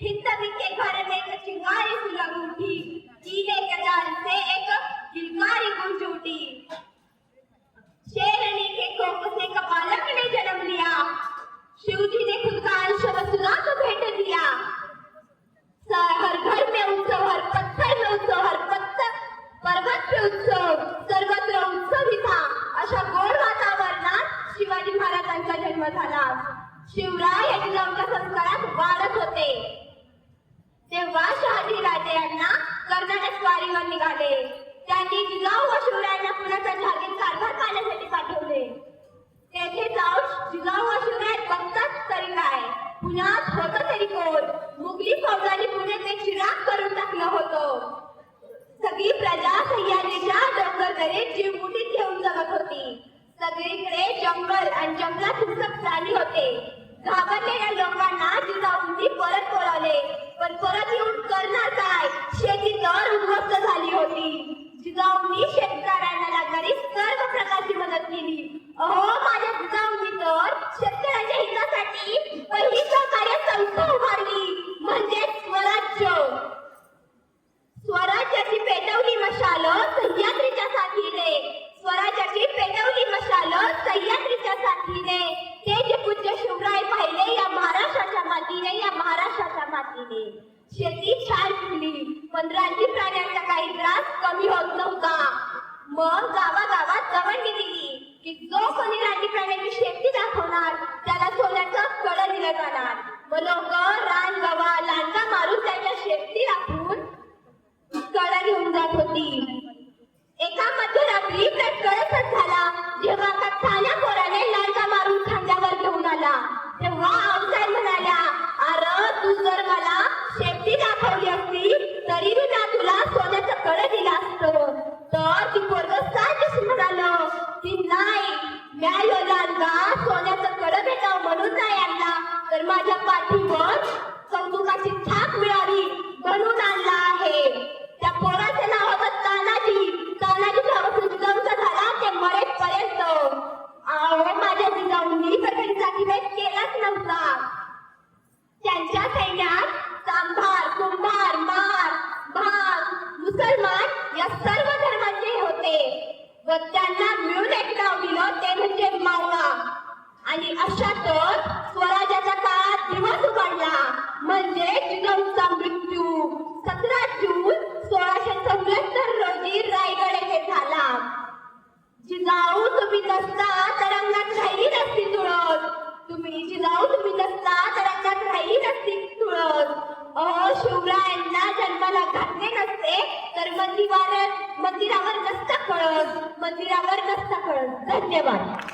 हिंदवी के घर में एक चिंगारी सुलग उठी चीले के जाल से एक गिलकारी गूंज उठी शेरनी के कोप से कपालक ने जन्म लिया। शिव जी ने खुद का अंश वसुला को तो भेंट दिया। हर घर में उत्सव, हर पत्थर में उत्सव, हर पत्थर पर्वत पे उत्सव। नगरीत जीव मुठीत घेऊन जगत होती. सगळीकडे जंगल आणि जंगलात हिंसक प्राणी होते. घाबरलेल्या लोकांना जिजाऊंची महाराष्ट्राच्या शेती छान पिकली पण प्राण्यांचा काही त्रास कमी होत नव्हता. मग गावागावात गवंडी दिली की जो कोणी रानटी असती ना तुला सोन्याचं कळ दिलं असतं. तर ती पोरग दिसून म्हणालं की नाही म्या यो सोन्याचं कड भेटावं म्हणून नाही आणला तर माझ्या पाठीवर कौतुकाची थाप मिळावी आणि अशातच स्वराज्याच्या काळात दिवस उघडला म्हणजे जिजाऊचा मृत्यू. सतरा जून सोळाशे चौऱ्याहत्तर रोजी रायगड येथे झाला. जिजाऊ तुम्ही नसता तर अंगात राहिली नसती तुळस. तुम्ही जिजाऊ तुम्ही नसता तर अंगात राहिली नसती तुळस. अहो शिवरायांना जन्माला घातले नसते तर मंदिरावर मंदिरावर नसता कळस. मंदिरावर नसता कळस. धन्यवाद.